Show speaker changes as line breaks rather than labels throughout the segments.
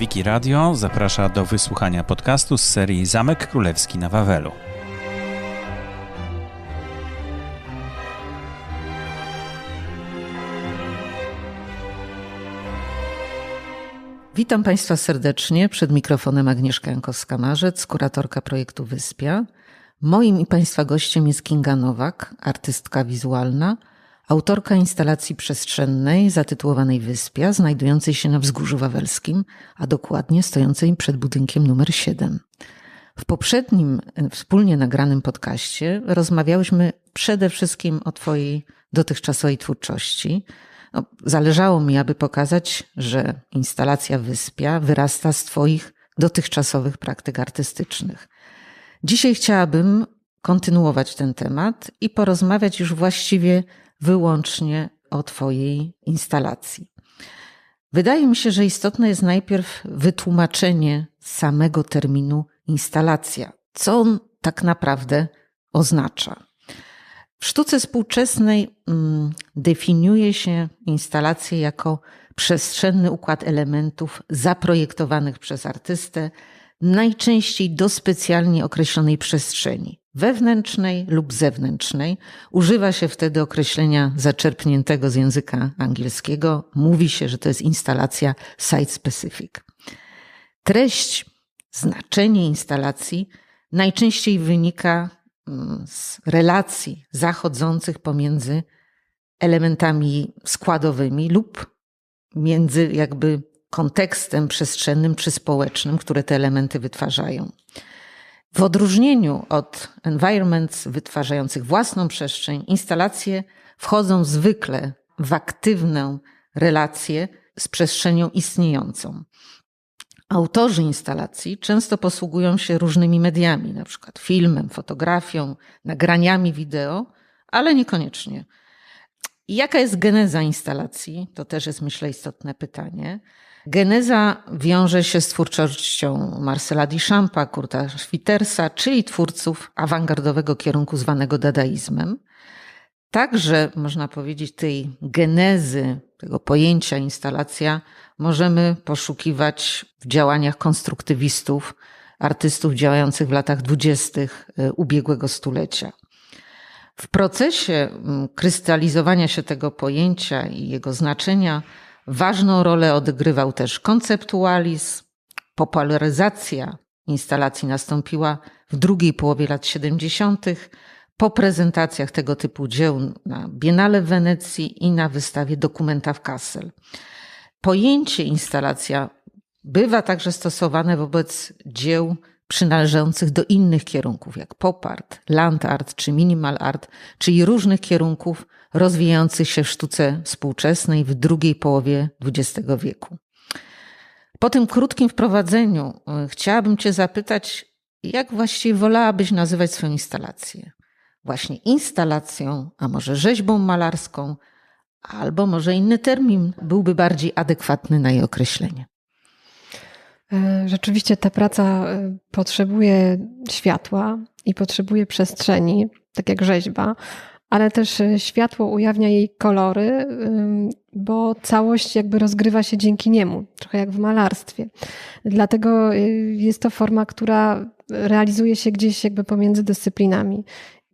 Wiki Radio zaprasza do wysłuchania podcastu z serii Zamek Królewski na Wawelu.
Witam Państwa serdecznie. Przed mikrofonem Agnieszka Jankowska-Marzec, kuratorka projektu Wyspia. Moim i Państwa gościem jest Kinga Nowak, artystka wizualna, autorka instalacji przestrzennej zatytułowanej Wyspia, znajdującej się na Wzgórzu Wawelskim, a dokładnie stojącej przed budynkiem numer 7. W poprzednim e, wspólnie nagranym podcaście rozmawiałyśmy przede wszystkim o Twojej dotychczasowej twórczości. No, zależało mi, aby pokazać, że instalacja Wyspia wyrasta z Twoich dotychczasowych praktyk artystycznych. Dzisiaj chciałabym kontynuować ten temat i porozmawiać już właściwie wyłącznie o Twojej instalacji. Wydaje mi się, że istotne jest najpierw wytłumaczenie samego terminu instalacja. Co on tak naprawdę oznacza? W sztuce współczesnej mm, definiuje się instalację jako przestrzenny układ elementów zaprojektowanych przez artystę, najczęściej do specjalnie określonej przestrzeni wewnętrznej lub zewnętrznej. Używa się wtedy określenia zaczerpniętego z języka angielskiego. Mówi się, że to jest instalacja site-specific. Treść, znaczenie instalacji najczęściej wynika mm, z relacji zachodzących pomiędzy elementami składowymi lub między jakby kontekstem przestrzennym czy społecznym, które te elementy wytwarzają. W odróżnieniu od environments wytwarzających własną przestrzeń, instalacje wchodzą zwykle w aktywną relację z przestrzenią istniejącą. Autorzy instalacji często posługują się różnymi mediami, na przykład filmem, fotografią, nagraniami wideo, ale niekoniecznie. Jaka jest geneza instalacji? To też jest, myślę, istotne pytanie. Geneza wiąże się z twórczością Marcela Duchampa, Kurta Schwittersa, czyli twórców awangardowego kierunku zwanego dadaizmem. Także, można powiedzieć, tej genezy, tego pojęcia instalacja możemy poszukiwać w działaniach konstruktywistów, artystów działających w latach dwudziestych e, ubiegłego stulecia. W procesie mm, krystalizowania się tego pojęcia i jego znaczenia Ważną rolę odgrywał też konceptualizm. Popularyzacja instalacji nastąpiła w drugiej połowie lat 70. po prezentacjach tego typu dzieł na Biennale w Wenecji i na wystawie Dokumenta w Kassel. Pojęcie instalacja bywa także stosowane wobec dzieł przynależących do innych kierunków, jak pop art, land art czy minimal art, czyli różnych kierunków rozwijających się w sztuce współczesnej w drugiej połowie XX wieku. Po tym krótkim wprowadzeniu e, chciałabym Cię zapytać, jak właściwie wolałabyś nazywać swoją instalację? Właśnie instalacją, a może rzeźbą malarską, albo może inny termin byłby bardziej adekwatny na jej określenie.
E, rzeczywiście ta praca e, potrzebuje światła i potrzebuje przestrzeni, tak jak rzeźba, ale też e, światło ujawnia jej kolory, bo całość jakby rozgrywa się dzięki niemu, trochę jak w malarstwie. Dlatego jest to forma, która realizuje się gdzieś jakby pomiędzy dyscyplinami.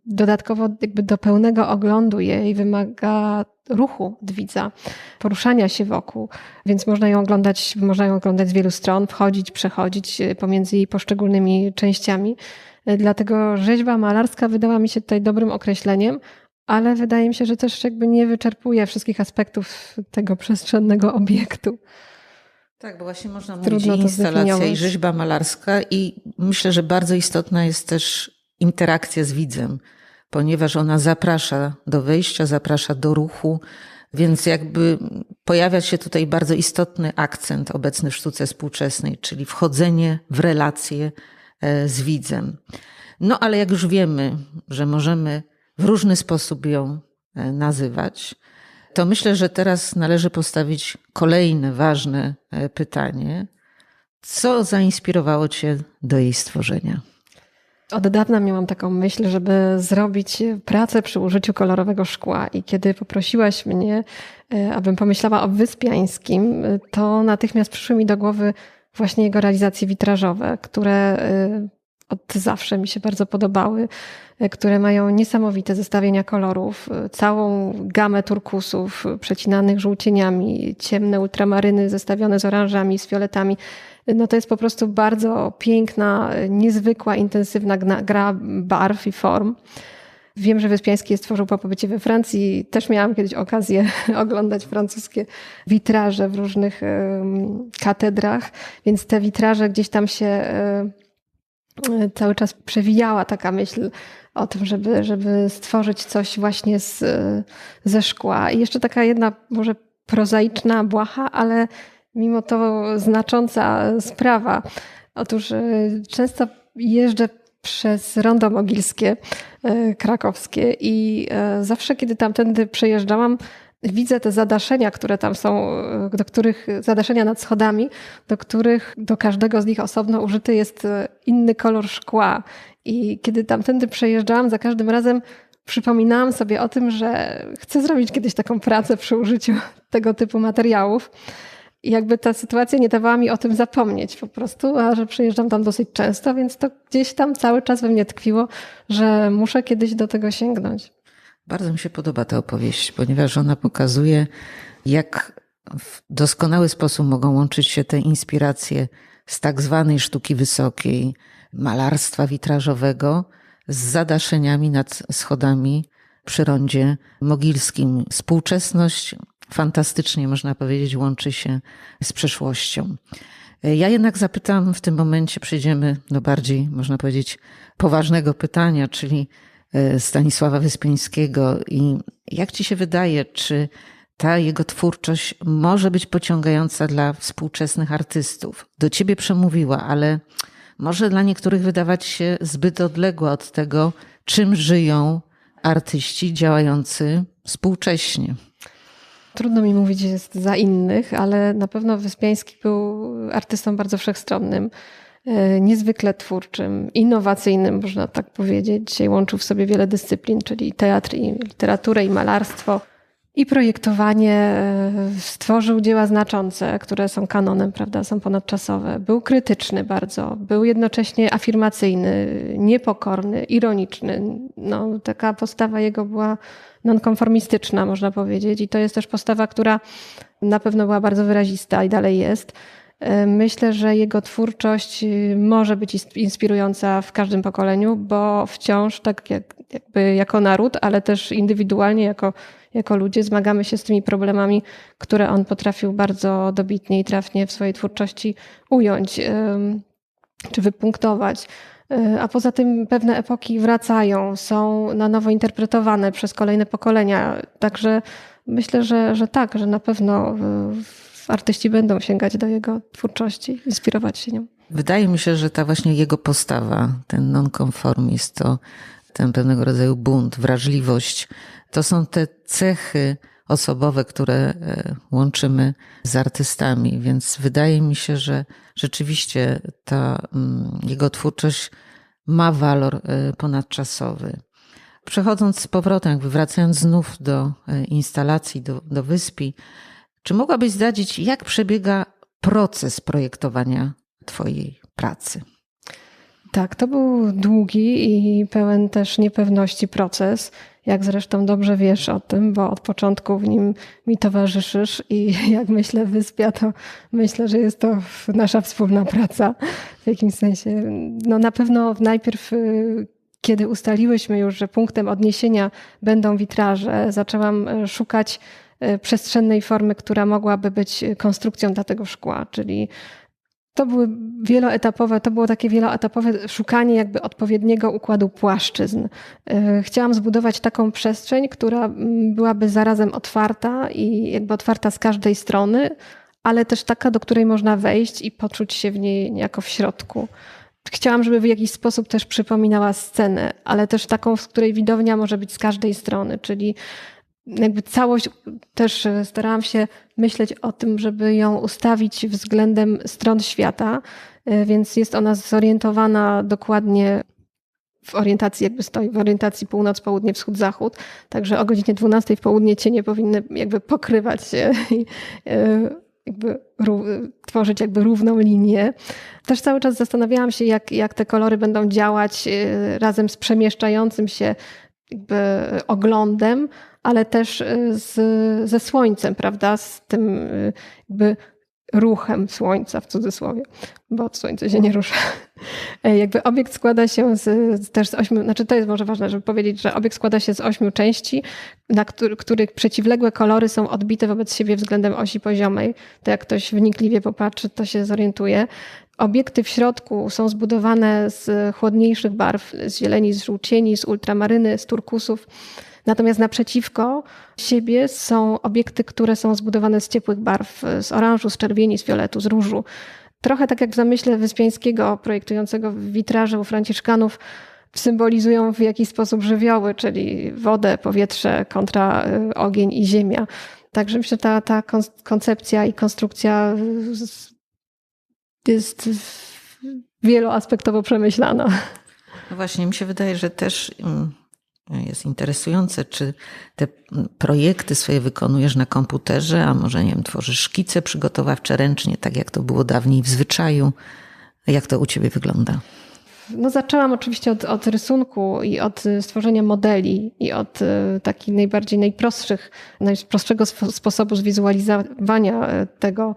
Dodatkowo jakby do pełnego oglądu jej wymaga ruchu od widza, poruszania się wokół, więc można ją oglądać, można ją oglądać z wielu stron, wchodzić, przechodzić e, pomiędzy jej poszczególnymi częściami. E, dlatego rzeźba malarska wydała mi się tutaj dobrym określeniem, ale wydaje mi się, że też jakby nie wyczerpuje wszystkich aspektów tego przestrzennego obiektu.
Tak, bo właśnie można mówić i instalacja i rzeźba malarska i myślę, że bardzo istotna jest też interakcja z widzem ponieważ ona zaprasza do wejścia, zaprasza do ruchu, więc jakby pojawia się tutaj bardzo istotny akcent obecny w sztuce współczesnej, czyli wchodzenie w relacje e, z widzem. No ale jak już wiemy, że możemy w różny sposób ją e, nazywać, to myślę, że teraz należy postawić kolejne ważne e, pytanie. Co zainspirowało Cię do jej stworzenia?
Od dawna miałam taką myśl, żeby zrobić pracę przy użyciu kolorowego szkła. I kiedy poprosiłaś mnie, e, abym pomyślała o Wyspiańskim, to natychmiast przyszły mi do głowy właśnie jego realizacje witrażowe, które od zawsze mi się bardzo podobały, które mają niesamowite zestawienia kolorów, całą gamę turkusów przecinanych żółcieniami, ciemne ultramaryny zestawione z oranżami, z fioletami. No to jest po prostu bardzo piękna, niezwykła, intensywna gra barw i form. Wiem, że Wyspiański je stworzył po pobycie we Francji. Też miałam kiedyś okazję oglądać francuskie witraże w różnych katedrach, więc te witraże gdzieś tam się cały czas przewijała taka myśl o tym, żeby, żeby stworzyć coś właśnie z, ze szkła. I jeszcze taka jedna może prozaiczna, błaha, ale mimo to znacząca sprawa. Otóż e, często jeżdżę przez rondo mogilskie e, krakowskie i e, zawsze, kiedy tamtędy przejeżdżałam, widzę te zadaszenia, które tam są, do których, zadaszenia nad schodami, do których do każdego z nich osobno użyty jest inny kolor szkła. I kiedy tamtędy przejeżdżałam, za każdym razem przypominałam sobie o tym, że chcę zrobić kiedyś taką pracę przy użyciu tego typu materiałów. I jakby ta sytuacja nie dawała mi o tym zapomnieć po prostu, a że przyjeżdżam tam dosyć często, więc to gdzieś tam cały czas we mnie tkwiło, że muszę kiedyś do tego sięgnąć.
Bardzo mi się podoba ta opowieść, ponieważ ona pokazuje, jak w doskonały sposób mogą łączyć się te inspiracje z tak zwanej sztuki wysokiej, malarstwa witrażowego, z zadaszeniami nad schodami przy rondzie mogilskim. Współczesność fantastycznie, można powiedzieć, łączy się z przeszłością. Ja jednak zapytam w tym momencie, przejdziemy do bardziej, można powiedzieć, poważnego pytania, czyli Stanisława Wyspiańskiego. I jak ci się wydaje, czy ta jego twórczość może być pociągająca dla współczesnych artystów? Do ciebie przemówiła, ale może dla niektórych wydawać się zbyt odległa od tego, czym żyją artyści działający współcześnie.
Trudno mi mówić jest za innych, ale na pewno Wyspiański był artystą bardzo wszechstronnym, e, niezwykle twórczym, innowacyjnym, można tak powiedzieć. Dzisiaj łączył w sobie wiele dyscyplin, czyli teatr, i literaturę, i malarstwo i projektowanie. E, stworzył dzieła znaczące, które są kanonem, prawda, są ponadczasowe. Był krytyczny bardzo, był jednocześnie afirmacyjny, niepokorny, ironiczny. No, taka postawa jego była nonkonformistyczna, można powiedzieć, i to jest też postawa, która na pewno była bardzo wyrazista i dalej jest. E, myślę, że jego twórczość y, może być inspirująca w każdym pokoleniu, bo wciąż tak jak, jakby jako naród, ale też indywidualnie jako jako ludzie zmagamy się z tymi problemami, które on potrafił bardzo dobitnie i trafnie w swojej twórczości ująć czy wypunktować. E, a poza tym pewne epoki wracają, są na nowo interpretowane przez kolejne pokolenia. Także myślę, że, że tak, że na pewno artyści będą sięgać do jego twórczości, inspirować się nią.
Wydaje mi się, że ta właśnie jego postawa, ten nonkonformizm, to ten pewnego rodzaju bunt, wrażliwość, to są te cechy osobowe, które e, łączymy z artystami, więc wydaje mi się, że rzeczywiście ta mm, jego twórczość ma walor e, ponadczasowy. Przechodząc z powrotem, jakby wracając znów do e, instalacji, do, do wyspy, czy mogłabyś zdradzić, jak przebiega proces projektowania Twojej pracy?
Tak, to był długi i pełen też niepewności proces jak zresztą dobrze wiesz o tym, bo od początku w nim mi towarzyszysz i jak myślę Wyspia, to myślę, że jest to nasza wspólna praca w jakimś sensie. No na pewno najpierw y, kiedy ustaliłyśmy już, że punktem odniesienia będą witraże, zaczęłam y, szukać przestrzennej formy, która mogłaby być konstrukcją dla tego szkła, czyli to były wieloetapowe, to było takie wieloetapowe szukanie jakby odpowiedniego układu płaszczyzn. E, chciałam zbudować taką przestrzeń, która mm, byłaby zarazem otwarta i jakby otwarta z każdej strony, ale też taka, do której można wejść i poczuć się w niej jako w środku. Chciałam, żeby w jakiś sposób też przypominała scenę, ale też taką, z której widownia może być z każdej strony, czyli jakby całość też e, starałam się myśleć o tym, żeby ją ustawić względem stron świata, e, więc jest ona zorientowana dokładnie w orientacji, jakby stoi w orientacji północ, południe, wschód, zachód. Także o godzinie 12 w południe cienie powinny jakby pokrywać się. E, jakby tworzyć jakby równą linię. Też cały czas zastanawiałam się, jak, jak te kolory będą działać razem z przemieszczającym się jakby oglądem, ale też z, ze słońcem, prawda? Z tym jakby ruchem słońca w cudzysłowie, bo słońce się nie rusza. E, jakby obiekt składa się z, też z ośmiu, znaczy to jest może ważne, żeby powiedzieć, że obiekt składa się z ośmiu części, na który, których przeciwległe kolory są odbite wobec siebie względem osi poziomej. To jak ktoś wnikliwie popatrzy, to się zorientuje. Obiekty w środku są zbudowane z chłodniejszych barw, z zieleni, z żółcieni, z ultramaryny, z turkusów. Natomiast naprzeciwko siebie są obiekty, które są zbudowane z ciepłych barw, z oranżu, z czerwieni, z fioletu, z różu. Trochę tak jak w zamyśle Wyspiańskiego, projektującego witraże u Franciszkanów, symbolizują w jakiś sposób żywioły, czyli wodę, powietrze kontra y, ogień i ziemia. Także myślę, że ta, ta koncepcja i konstrukcja jest wieloaspektowo przemyślana.
No właśnie, mi się wydaje, że też mm, jest interesujące, czy te projekty swoje wykonujesz na komputerze, a może nie wiem, tworzysz szkice przygotowawcze ręcznie, tak jak to było dawniej w zwyczaju. Jak to u ciebie wygląda?
No zaczęłam oczywiście od, od rysunku i od stworzenia modeli i od e, takich najbardziej najprostszych, najprostszego sposobu zwizualizowania e, tego,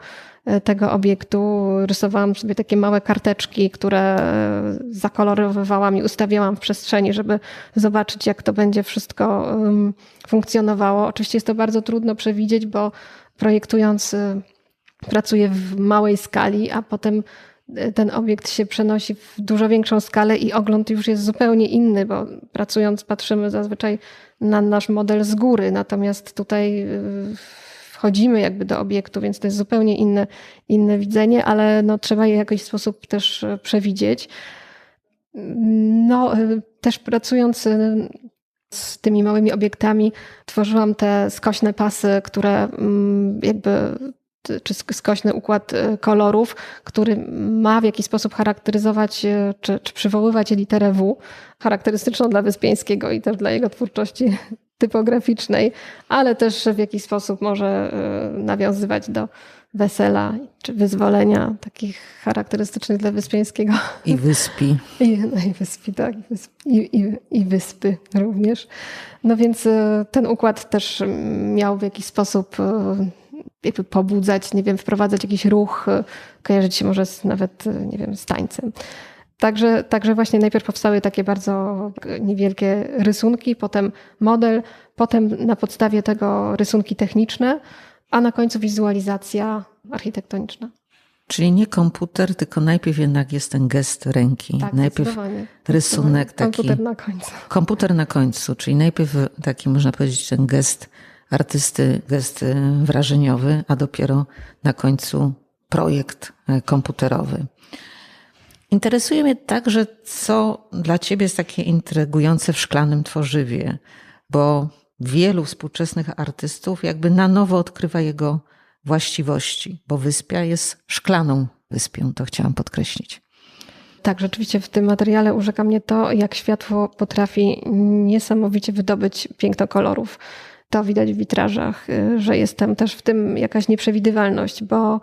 tego obiektu rysowałam sobie takie małe karteczki, które zakolorowywałam i ustawiałam w przestrzeni, żeby zobaczyć, jak to będzie wszystko funkcjonowało. Oczywiście jest to bardzo trudno przewidzieć, bo projektując y, pracuję w małej skali, a potem y, ten obiekt się przenosi w dużo większą skalę i ogląd już jest zupełnie inny, bo pracując patrzymy zazwyczaj na nasz model z góry, natomiast tutaj y, wchodzimy jakby do obiektu, więc to jest zupełnie inne, inne widzenie, ale no, trzeba je w jakiś sposób też e, przewidzieć. No, e, też pracując z tymi małymi obiektami, tworzyłam te skośne pasy, które mm, jakby czy skośny układ kolorów, który ma w jakiś sposób charakteryzować czy, czy przywoływać literę W, charakterystyczną dla Wyspiańskiego i też dla jego twórczości typograficznej, ale też w jakiś sposób może e, nawiązywać do wesela czy wyzwolenia, takich charakterystycznych dla Wyspiańskiego.
I wyspy.
I, no i wyspy, tak. I, i, I wyspy również. No więc e, ten układ też miał w jakiś sposób e, jakby pobudzać, nie wiem, wprowadzać jakiś ruch, kojarzyć się może z, nawet, nie wiem, z tańcem. Także, także właśnie najpierw powstały takie bardzo niewielkie rysunki, potem model, potem na podstawie tego rysunki techniczne, a na końcu wizualizacja architektoniczna.
Czyli nie komputer, tylko najpierw jednak jest ten gest ręki.
Tak,
najpierw rysunek taki.
Komputer na końcu.
Komputer na końcu, czyli najpierw taki, można powiedzieć, ten gest artysty, gest wrażeniowy, a dopiero na końcu projekt komputerowy. Interesuje mnie także, co dla ciebie jest takie intrygujące w szklanym tworzywie, bo wielu współczesnych artystów jakby na nowo odkrywa jego właściwości, bo wyspia jest szklaną wyspią, to chciałam podkreślić.
Tak, rzeczywiście w tym materiale urzeka mnie to, jak światło potrafi niesamowicie wydobyć piękno kolorów. To widać w witrażach, że jest tam też w tym jakaś nieprzewidywalność, bo,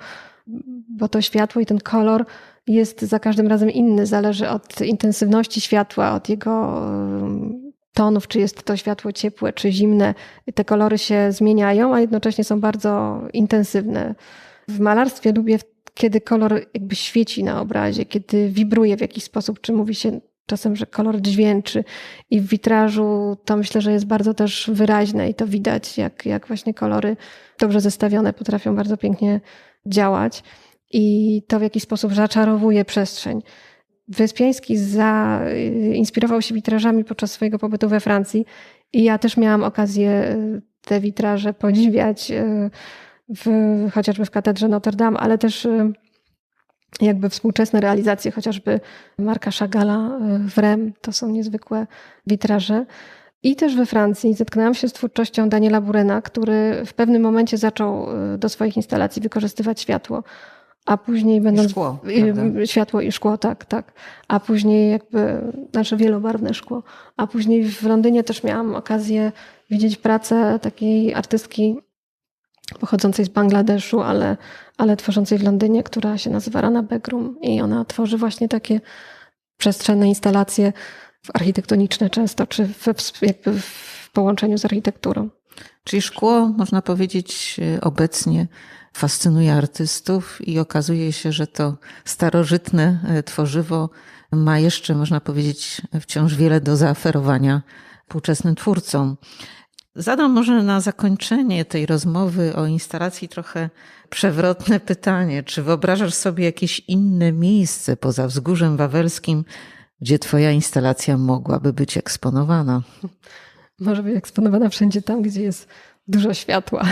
bo to światło i ten kolor jest za każdym razem inny. Zależy od intensywności światła, od jego tonów, czy jest to światło ciepłe, czy zimne. Te kolory się zmieniają, a jednocześnie są bardzo intensywne. W malarstwie lubię, kiedy kolor jakby świeci na obrazie, kiedy wibruje w jakiś sposób, czy mówi się czasem, że kolor dźwięczy. I w witrażu to myślę, że jest bardzo też wyraźne i to widać, jak, jak właśnie kolory dobrze zestawione potrafią bardzo pięknie działać i to w jakiś sposób zaczarowuje przestrzeń. Wyspiański zainspirował się witrażami podczas swojego pobytu we Francji i ja też miałam okazję e, te witraże podziwiać, e, w, chociażby w katedrze Notre Dame, ale też e, jakby współczesne realizacje, chociażby Marka Chagala w Rem, to są niezwykłe witraże. I też we Francji zetknęłam się z twórczością Daniela Burena, który w pewnym momencie zaczął do swoich instalacji wykorzystywać światło a później będąc...
Szkło,
światło i szkło, tak, tak. A później jakby, znaczy wielobarwne szkło. A później w Londynie też miałam okazję widzieć pracę takiej artystki pochodzącej z Bangladeszu, ale, ale tworzącej w Londynie, która się nazywa Rana Beckroom i ona tworzy właśnie takie przestrzenne instalacje architektoniczne często, czy w, jakby w połączeniu z architekturą.
Czyli szkło, można powiedzieć, obecnie fascynuje artystów i okazuje się, że to starożytne e, tworzywo ma jeszcze, można powiedzieć, wciąż wiele do zaoferowania współczesnym twórcom. Zadam może na zakończenie tej rozmowy o instalacji trochę przewrotne pytanie. Czy wyobrażasz sobie jakieś inne miejsce poza wzgórzem wawelskim, gdzie Twoja instalacja mogłaby być eksponowana?
Może być eksponowana wszędzie tam, gdzie jest dużo światła.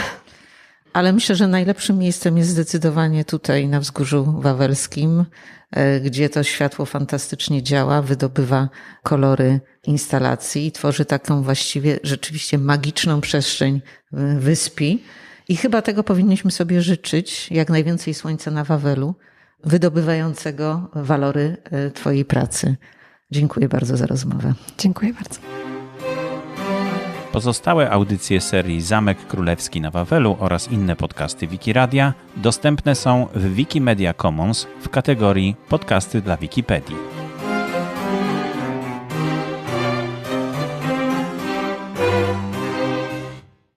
Ale myślę, że najlepszym miejscem jest zdecydowanie tutaj na wzgórzu wawelskim, e, gdzie to światło fantastycznie działa, wydobywa kolory instalacji i tworzy taką właściwie rzeczywiście magiczną przestrzeń wyspy. I chyba tego powinniśmy sobie życzyć, jak najwięcej słońca na Wawelu, wydobywającego walory e, Twojej pracy. Dziękuję bardzo za rozmowę.
Dziękuję bardzo.
Pozostałe audycje serii Zamek Królewski na Wawelu oraz inne podcasty Wikiradia dostępne są w Wikimedia Commons w kategorii Podcasty dla Wikipedii.